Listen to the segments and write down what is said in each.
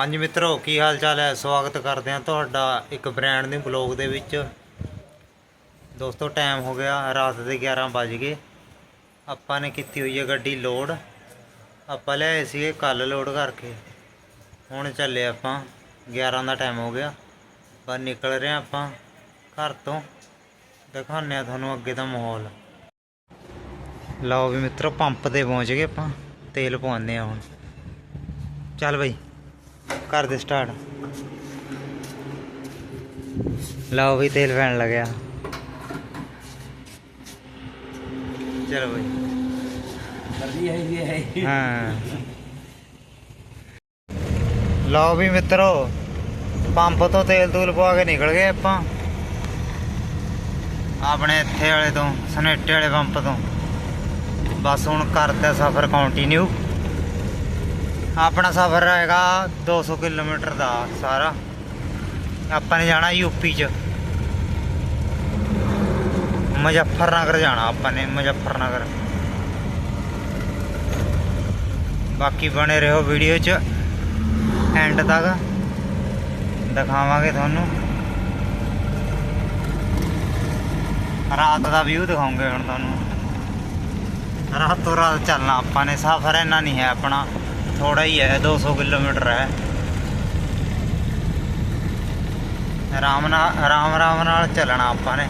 ਹਾਂਜੀ ਮਿੱਤਰੋ, ਕੀ ਹਾਲ ਚਾਲ ਹੈ? ਸਵਾਗਤ ਕਰਦੇ ਹਾਂ ਤੁਹਾਡਾ ਇੱਕ ਬ੍ਰਾਂਡ ਦੇ ਬਲੌਗ ਦੇ ਵਿੱਚ। ਦੋਸਤੋ ਟਾਈਮ ਹੋ ਗਿਆ, ਰਾਤ ਦੇ 11 ਵੱਜ ਗਏ। ਆਪਾਂ ਨੇ ਕੀਤੀ ਹੋਈ ਹੈ ਗੱਡੀ ਲੋਡ ਆਪਾਂ ਲਿਆਏ ਸੀਗੇ ਕੱਲ ਲੋਡ ਕਰਕੇ। ਹੁਣ ਚੱਲੇ ਆਪਾਂ 11 ਦਾ ਟਾਈਮ ਹੋ ਗਿਆ। ਪਰ ਨਿਕਲ ਰਹੇ ਹਾਂ ਆਪਾਂ, ਘਰ ਤੋਂ। ਦਿਖਾਉਂਦੇ ਆ ਤੁਹਾਨੂੰ ਅੱਗੇ ਦਾ ਮਾਹੌਲ। ਲਓ ਵੀ ਮਿੱਤਰੋ ਪੰਪ ਤੇ ਪਹੁੰਚ ਗਏ ਆਪਾਂ। ਤੇਲ ਪਵਾਉਂਦੇ ਆ ਹੁਣ। ਚੱਲ ਬਈ। ਕਰ ਦੇ ਸਟਾਰਟ। ਲਓ ਵੀ ਤੇਲ ਪੈਣ ਲੱਗਿਆ। ਚਲੋ ਬਈ। ਜਲਦੀ ਹੈ ਇਹ ਹੈ ਹਾਂ। ਲਓ ਵੀ ਮਿੱਤਰੋ ਪੰਪ ਤੋਂ ਤੇਲ ਤੂਲ ਪਵਾ ਕੇ ਨਿਕਲ ਗਏ ਆਪਾਂ। ਆਪਣੇ ਇੱਥੇ ਵਾਲੇ ਤੋਂ ਸਨੇਟੇ ਵਾਲੇ ਪੰਪ ਤੋਂ। ਬਸ ਹੁਣ ਕਰਦੇ ਸਫ਼ਰ ਕੰਟੀਨਿਊ ਆਪਣਾ ਸਫ਼ਰ ਹੈਗਾ 200 ਕਿਲੋਮੀਟਰ ਦਾ ਸਾਰਾ। ਆਪਾਂ ਨੇ ਜਾਣਾ ਯੂਪੀ ਚ। ਮੁਜ਼ੱਫਰਨਗਰ ਜਾਣਾ ਆਪਾਂ ਨੇ, ਮੁਜ਼ੱਫਰਨਗਰ। ਬਾਕੀ ਬਣੇ ਰਹੋ ਵੀਡੀਓ 'ਚ। ਐਂਡ ਤੱਕ। ਦਿਖਾਵਾਂਗੇ ਤੁਹਾਨੂੰ। ਰਾਤ ਦਾ ਵਿਊ ਦਿਖਾਉਂਗੇ ਹੁਣ ਤੁਹਾਨੂੰ। ਰਾਤੋਂ ਰਾਤ ਚੱਲਣਾ ਆਪਾਂ ਨੇ, ਸਫ਼ਰ ਇੰਨਾ ਨਹੀਂ ਹੈ ਆਪਣਾ। ਥੋੜਾ ਹੀ ਹੈ 200 ਕਿਲੋਮੀਟਰ ਹੈ। ਆਰਾਮ ਨਾਲ, ਆਰਾਮ ਆਰਾਮ ਨਾਲ ਚੱਲਣਾ ਆਪਾਂ ਨੇ।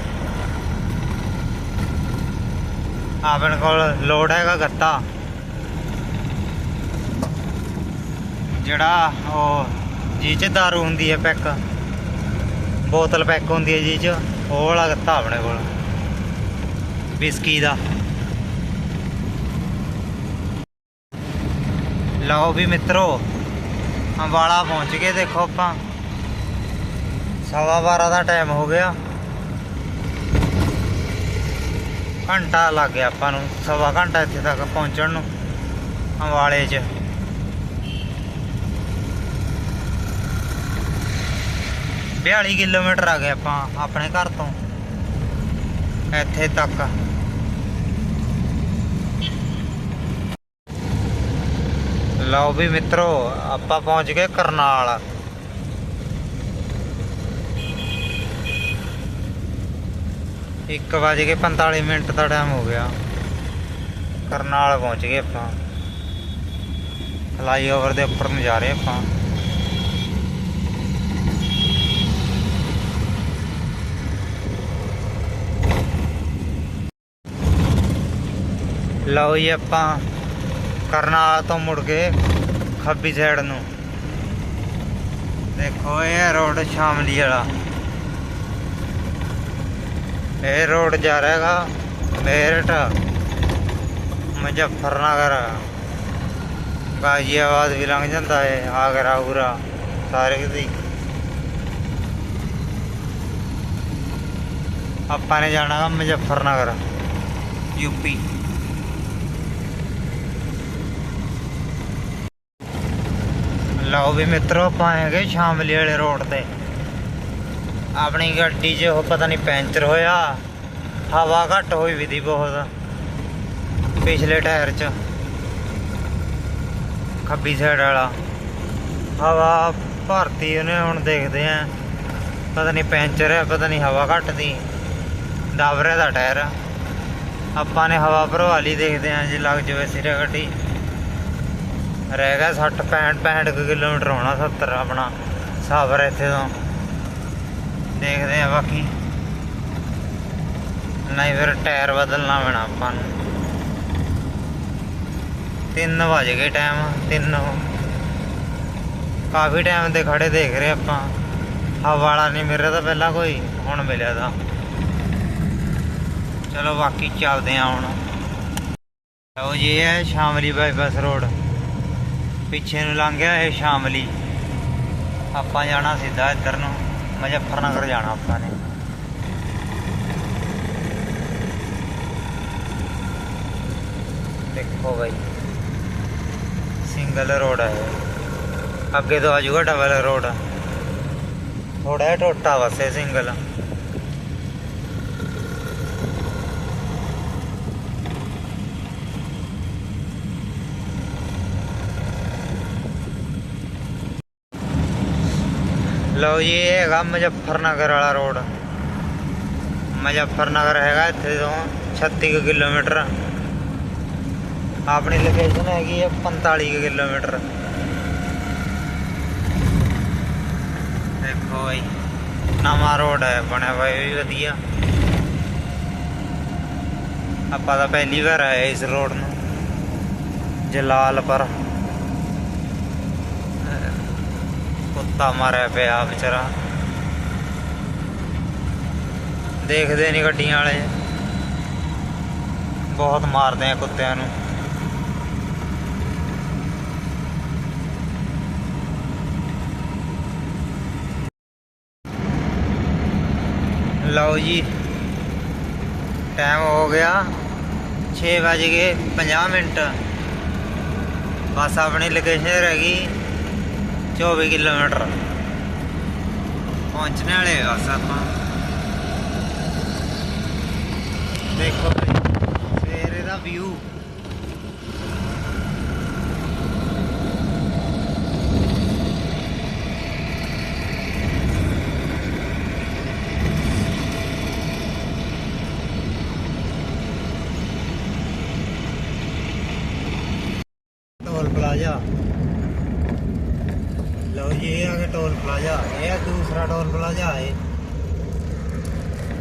ਆਪਣੇ ਕੋਲ ਲੋਡ ਹੈਗਾ ਗੱਤਾ। ਜਿਹੜਾ ਉਹ ਜੀ ਚ ਦਾਰੂ ਹੁੰਦੀ ਹੈ ਪੈਕ। ਬੋਤਲ ਪੈਕ ਹੁੰਦੀ ਹੈ ਜੀ ਚ, ਉਹ ਵਾਲਾ ਗੱਤਾ ਆਪਣੇ ਕੋਲ। ਵਿਸਕੀ ਦਾ। ਲਓ ਵੀ ਮਿੱਤਰੋ, ਅੰਬਾਲਾ ਪਹੁੰਚ ਗਏ, ਦੇਖੋ ਆਪਾਂ। ਸਵਾ ਬਾਰਾਂ ਦਾ ਟਾਈਮ ਹੋ ਗਿਆ। ਘੰਟਾ ਲੱਗ ਗਿਆ ਆਪਾਂ ਨੂੰ, ਸਵਾ ਘੰਟਾ ਇੱਥੇ ਤੱਕ ਪਹੁੰਚਣ ਨੂੰ, ਅੰਬਾਲੇ 'ਚ। ਬਿਆਲੀ ਕਿਲੋਮੀਟਰ ਆ ਗਏ ਆਪਾਂ ਆਪਣੇ ਘਰ ਤੋਂ, ਇੱਥੇ ਤੱਕ। ਲਓ ਵੀ ਮਿੱਤਰੋ, ਆਪਾਂ ਪਹੁੰਚ ਗਏ ਕਰਨਾਲ। ਇੱਕ ਵਜ ਕੇ 45 ਮਿੰਟ ਦਾ ਟਾਈਮ ਹੋ ਗਿਆ। ਕਰਨਾਲ ਪਹੁੰਚ ਗਏ ਆਪਾਂ। ਫਲਾਈਓਵਰ ਦੇ ਉੱਪਰ ਨੂੰ ਜਾ ਰਹੇ ਆਪਾਂ। ਲਓ ਜੀ ਆਪਾਂ। ਕਰਨਾਲ ਤੋਂ ਮੁੜ ਕੇ ਖੱਬੀ ਸਾਈਡ ਨੂੰ। ਦੇਖੋ, ਇਹ ਰੋਡ ਸ਼ਾਮਲੀ ਵਾਲਾ। ਇਹ ਰੋਡ ਜਾ ਰਿਹਾ ਹੈਗਾ, ਮੇਰਠ, ਮੁਜ਼ੱਫਰਨਗਰ। ਗਾਜ਼ੀਆਬਾਦ ਵੀ ਲੰਘ ਜਾਂਦਾ ਹੈ ਆਗਰਾ, ਉਗਰਾ ਸਾਰੇ ਕਿਤੇ ਆਪਾਂ ਨੇ ਜਾਣਾ ਗਾ ਮੁਜ਼ੱਫਰਨਗਰ ਯੂਪੀ ਲਓ ਵੀ ਮਿੱਤਰੋ, ਆਪਾਂ ਹੈਗੇ ਸ਼ਾਮਲੀ ਵਾਲੇ ਰੋਡ ਤੇ। ਆਪਣੀ ਗੱਡੀ 'ਚ ਉਹ ਪਤਾ ਨਹੀਂ ਪੈਂਚਰ ਹੋਇਆ। ਹਵਾ ਘੱਟ ਹੋਈ ਵੀ ਦੀ ਬਹੁਤ। ਪਿਛਲੇ ਟਾਇਰ 'ਚ। ਖੱਬੀ ਸਾਈਡ ਵਾਲਾ। ਹਵਾ ਭਰਤੀ ਉਹਨੇ ਹੁਣ ਦੇਖਦੇ ਆ। ਪਤਾ ਨਹੀਂ ਪੈਂਚਰ ਹੈ, ਪਤਾ ਨਹੀਂ ਹਵਾ ਘੱਟ ਦੀ ਦਬ ਦਾ ਟਾਇਰ। ਆਪਾਂ ਨੇ ਹਵਾ ਭਰਵਾ ਲਈ, ਦੇਖਦੇ ਆ ਜੇ ਲੱਗ ਜਾਵੇ ਸਿਰੇ ਗੱਡੀ। ਰਹਿ ਗਿਆ 60 65 65 ਕੁ ਕਿਲੋਮੀਟਰ ਹੋਣਾ 70 ਆਪਣਾ ਸਫ਼ਰ ਇੱਥੇ ਤੋਂ। ਦੇਖਦੇ ਆ ਬਾਕੀ। ਨਹੀਂ ਫਿਰ ਟਾਇਰ ਬਦਲਣਾ ਪੈਣਾ ਆਪਾਂ ਨੂੰ। 3 ਵਜ ਗਏ ਟਾਈਮ 3 ਕਾਫੀ ਟਾਈਮ ਤੇ ਖੜੇ ਦੇਖ ਰਹੇ ਆਪਾਂ। ਹਵਾ ਵਾਲਾ ਨਹੀਂ ਮਿਲ ਰਿਹਾ ਤਾਂ ਪਹਿਲਾਂ ਕੋਈ ਹੁਣ ਮਿਲਿਆ ਤਾਂ। ਚਲੋ ਬਾਕੀ ਚੱਲਦੇ ਆ ਹੁਣ। ਲਓ ਜੀ, ਇਹ ਹੈ ਸ਼ਾਮਲੀ ਬਾਈਪਾਸ ਰੋਡ। ਪਿੱਛੇ ਨੂੰ ਲੰਘ ਗਿਆ ਇਹ ਸ਼ਾਮਲੀ ਆਪਾਂ ਜਾਣਾ ਸਿੱਧਾ ਇੱਧਰ ਨੂੰ। ਮੁਜ਼ੱਫਰਨਗਰ ਜਾਣਾ ਆਪਾਂ ਨੇ। ਦੇਖੋ ਬਾਈ। ਸਿੰਗਲ ਰੋਡ ਹੈ ਅੱਗੇ ਤੋਂ ਆ ਜਾਊਗਾ ਡਬਲ ਰੋਡ ਥੋੜਾ ਜਿਹਾ ਟੋਟਾ ਵਸੇ ਸਿੰਗਲ। ਲਓ ਜੀ, ਇਹ ਹੈਗਾ ਮੁਜ਼ੱਫਰਨਗਰ ਵਾਲਾ ਰੋਡ। ਮੁਜ਼ੱਫਰਨਗਰ ਹੈਗਾ ਇੱਥੇ ਤੋਂ 36 ਕੁ ਕਿਲੋਮੀਟਰ। ਆਪਣੀ ਲੋਕੇਸ਼ਨ ਹੈਗੀ ਹੈ 45 ਕੁ ਕਿਲੋਮੀਟਰ। ਦੇਖੋ ਬਈ, ਨਵਾਂ ਰੋਡ ਹੈ, ਬਣਿਆ ਹੋਇਆ ਵੀ ਵਧੀਆ। ਆਪਾਂ ਤਾਂ ਪਹਿਲੀ ਵਾਰ ਆਏ ਇਸ ਰੋਡ ਨੂੰ, ਜਲਾਲਪੁਰ। ਕੁੱਤਾ ਮਾਰਿਆ ਪਿਆ ਵਿਚਾਰਾ। ਦੇਖਦੇ ਨਹੀਂ ਗੱਡੀਆਂ ਵਾਲੇ। ਬਹੁਤ ਮਾਰਦੇ ਆ ਕੁੱਤਿਆਂ ਨੂੰ। ਲਓ ਜੀ ਟਾਈਮ ਹੋ ਗਿਆ 6 ਵਜ ਗਏ 50 ਮਿੰਟ। ਬਸ ਆਪਣੀ ਲੋਕੇਸ਼ਨ ਰਹਿ ਗਈ। 24 ਕਿਲੋਮੀਟਰ। ਪਹੁੰਚਣੇ ਵਾਲੇ ਆ ਆਪਾਂ। ਦੇਖੋ ਬਈ ਸਵੇਰੇ ਦਾ ਵਿਊ ਟੋਲ ਪਲਾਜ਼ਾ। ਲਓ ਜੀ, ਇਹ ਆ ਗਿਆ ਟੋਲ ਪਲਾਜ਼ਾ, ਇਹ ਆ ਦੂਸਰਾ ਟੋਲ ਪਲਾਜ਼ਾ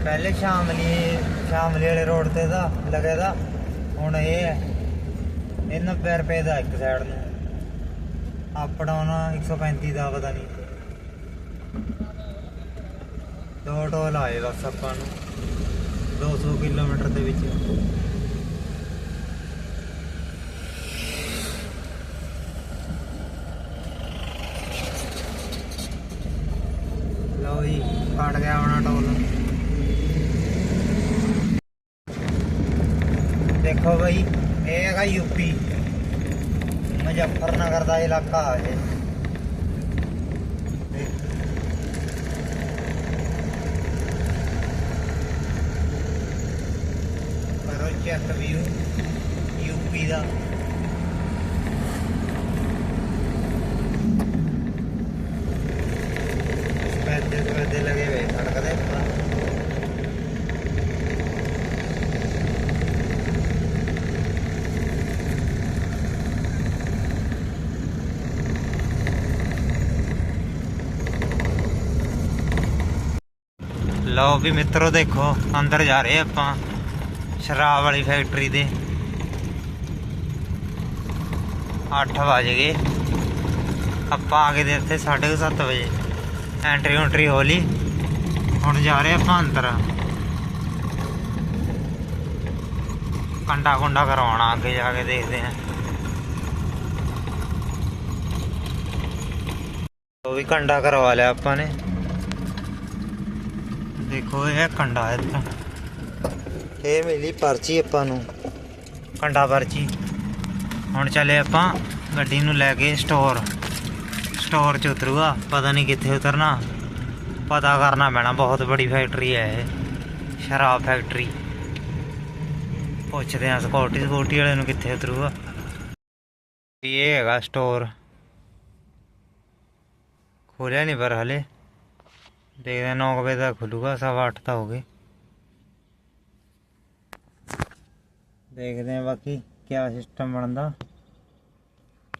ਪਹਿਲੇ ਸ਼ਾਮਲੀ ਸ਼ਾਮਲੀ ਵਾਲੇ ਰੋਡ ਤੇ ਦਾ ਲੱਗਿਆ ਦਾ, ਹੁਣ ਇਹ ਹੈ। ਇਹ 90 ਰੁਪਏ ਦਾ ਇੱਕ ਸਾਈਡ ਨੂੰ। ਅਪ ਡਾਊਨ 135 ਦਾ ਪਤਾ ਨਹੀਂ ਦੋ ਟੋਲ ਆਏ ਬਸ ਆਪਾਂ ਨੂੰ। 200 ਕਿਲੋਮੀਟਰ ਦੇ ਵਿੱਚ। ਲਓ ਫਟ ਗਿਆ ਆਪਣਾ ਟੋਲ ਦੇਖੋ ਬਈ, ਇਹ ਹੈਗਾ ਯੂਪੀ ਮੁਜ਼ੱਫਰਨਗਰ ਦਾ ਇਲਾਕਾ ਹੈ ਇਹ। ਕਰੋ ਚੈੱਕ ਵਿਊ ਯੂਪੀ ਦਾ ਪੈਦੇ ਪੈਦੇ ਲਗੇ ਹੋਏ ਸੜਕ ਦੇ ਉੱਪਰ ਲਓ ਵੀ ਮਿੱਤਰੋ ਦੇਖੋ, ਅੰਦਰ ਜਾ ਰਹੇ ਆਪਾਂ, ਸ਼ਰਾਬ ਵਾਲੀ ਫੈਕਟਰੀ ਦੇ। 8 ਵਜ ਗਏ। ਆਪਾਂ ਆ ਗਏ ਦੇ ਇੱਥੇ 7:30 ਵਜੇ। ਐਂਟਰੀ ਉਂਟਰੀ ਹੋ ਲਈ। ਹੁਣ ਜਾ ਰਹੇ ਆਪਾਂ ਅੰਦਰ। ਕੰਡਾ ਕੁੰਡਾ ਕਰਵਾਉਣਾ, ਅੱਗੇ ਜਾ ਕੇ ਦੇਖਦੇ ਆਂ ਉਹ ਵੀ ਕੰਡਾ ਕਰਵਾ ਲਿਆ ਆਪਾਂ ਨੇ। ਦੇਖੋ ਇਹ ਕੰਡਾ ਇੱਥੇ। ਇਹ ਮਿਲੀ ਪਰਚੀ ਆਪਾਂ ਨੂੰ। ਕੰਡਾ ਪਰਚੀ। ਹੁਣ ਚੱਲੇ ਆਪਾਂ ਗੱਡੀ ਨੂੰ ਲੈ ਕੇ ਸਟੋਰ ਸਟੋਰ ਚ ਉਤਰੂਗਾ ਪਤਾ ਨਹੀਂ ਕਿੱਥੇ ਉਤਰਨਾ। ਪਤਾ ਕਰਨਾ ਪੈਣਾ ਬਹੁਤ ਬੜੀ ਫੈਕਟਰੀ ਹੈ ਇਹ। ਸ਼ਰਾਬ ਫੈਕਟਰੀ ਪੁੱਛਦੇ ਆ ਸਕਿਉਰਟੀ ਸਕਿਉਰਟੀ ਵਾਲੇ ਨੂੰ ਕਿੱਥੇ ਉਤਰੂਗਾ। ਇਹ ਹੈਗਾ ਸਟੋਰ ਖੋਲਿਆ ਨਹੀਂ ਪਰ ਹਲੇ। ਦੇਖਦੇ ਹਾਂ 9 ਵਜੇ ਤੱਕ ਖੁੱਲੂਗਾ, ਸਵਾ ਅੱਠ ਤਾਂ ਹੋ ਗਏ। ਦੇਖਦੇ ਹਾਂ ਬਾਕੀ ਕਿਆ ਸਿਸਟਮ ਬਣਦਾ।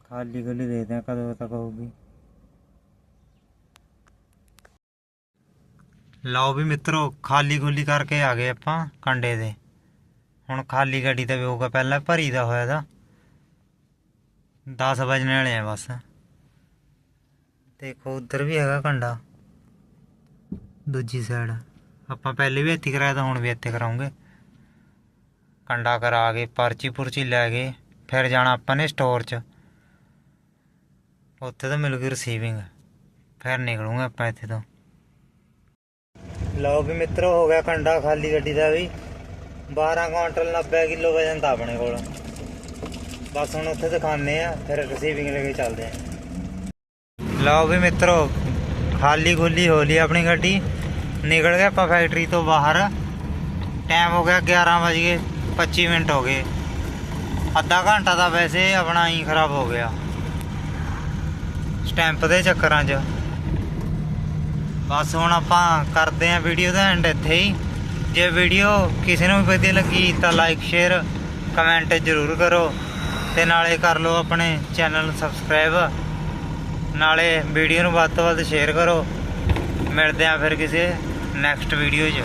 ਖਾਲੀ ਗੱਲੀ ਦੇਖਦੇ ਹਾਂ ਕਦੋਂ ਤੱਕ ਹੋਊਗੀ। ਲਓ ਵੀ ਮਿੱਤਰੋ ਖਾਲੀ ਖੁੱਲੀ ਕਰਕੇ ਆ ਗਏ ਆਪਾਂ ਕੰਡੇ ਦੇ। ਹੁਣ ਖਾਲੀ ਗੱਡੀ ਤੇ ਹੋਊਗਾ ਪਹਿਲਾਂ ਭਰੀ ਦਾ ਹੋਇਆ ਦਾ। 10 ਵਜਣੇ ਵਾਲੇ ਆ ਬਸ। ਦੇਖੋ, ਉਧਰ ਵੀ ਹੈਗਾ ਕੰਡਾ। ਦੂਜੀ ਸਾਈਡ ਆਪਾਂ ਪਹਿਲੇ ਵੀ ਇੱਥੇ ਕਰਾਇਆ ਤਾਂ ਹੁਣ ਵੀ ਇੱਥੇ ਕਰਾਉਂਗੇ। ਕੰਡਾ ਕਰਾ ਕੇ, ਪਰਚੀ ਪੁਰਚੀ ਲੈ ਕੇ, ਫਿਰ ਜਾਣਾ ਆਪਾਂ ਨੇ ਸਟੋਰ 'ਚ। ਉੱਥੇ ਤਾਂ ਮਿਲੂਗੀ ਰਿਸੀਵਿੰਗ ਫਿਰ ਨਿਕਲੂਗੇ ਆਪਾਂ ਇੱਥੇ ਤੋਂ। ਲਓ ਵੀ ਮਿੱਤਰੋ, ਹੋ ਗਿਆ ਕੰਡਾ ਖਾਲੀ ਗੱਡੀ ਦਾ ਵੀ। 12 ਕੁਇੰਟਲ 90 ਕਿਲੋ ਵਜਨ ਤਾਂ ਆਪਣੇ ਕੋਲ। ਬਸ ਹੁਣ ਉੱਥੇ ਦਿਖਾਣੇ ਆ ਫਿਰ ਰਿਸੀਵਿੰਗ ਲੈ ਕੇ ਚੱਲਦੇ ਆ ਲਓ ਵੀ ਮਿੱਤਰੋ, ਖਾਲੀ ਖੁੱਲੀ ਹੋ ਲਈ ਆਪਣੀ ਗੱਡੀ। ਨਿਕਲ ਗਏ ਆਪਾਂ ਫੈਕਟਰੀ ਤੋਂ ਬਾਹਰ। ਟਾਈਮ ਹੋ ਗਿਆ 11 ਵਜ ਗਏ 25 ਮਿੰਟ ਹੋ ਗਏ। ਅੱਧਾ ਘੰਟਾ ਤਾਂ ਵੈਸੇ ਆਪਣਾ ਹੀ ਖਰਾਬ ਹੋ ਗਿਆ। ਸਟੈਂਪ ਦੇ ਚੱਕਰਾਂ 'ਚ। ਬਸ ਹੁਣ ਆਪਾਂ ਕਰਦੇ ਆਂ ਵੀਡੀਓ ਦਾ ਐਂਡ ਇੱਥੇ ਹੀ। ਜੇ ਵੀਡੀਓ ਕਿਸੇ ਨੂੰ ਵੀ ਵਧੀਆ ਲੱਗੀ ਤਾਂ ਲਾਈਕ ਸ਼ੇਅਰ ਕਮੈਂਟ ਜ਼ਰੂਰ ਕਰੋ। ਤੇ ਨਾਲੇ ਕਰ ਲਓ ਆਪਣੇ ਚੈਨਲ ਸਬਸਕ੍ਰਾਈਬ ਨਾਲੇ ਵੀਡੀਓ ਨੂੰ ਵੱਧ ਤੋਂ ਵੱਧ ਸ਼ੇਅਰ ਕਰੋ। ਮਿਲਦੇ ਆਂ ਫਿਰ ਕਿਸੇ ਨੈਕਸਟ ਵੀਡੀਓ 'ਚ।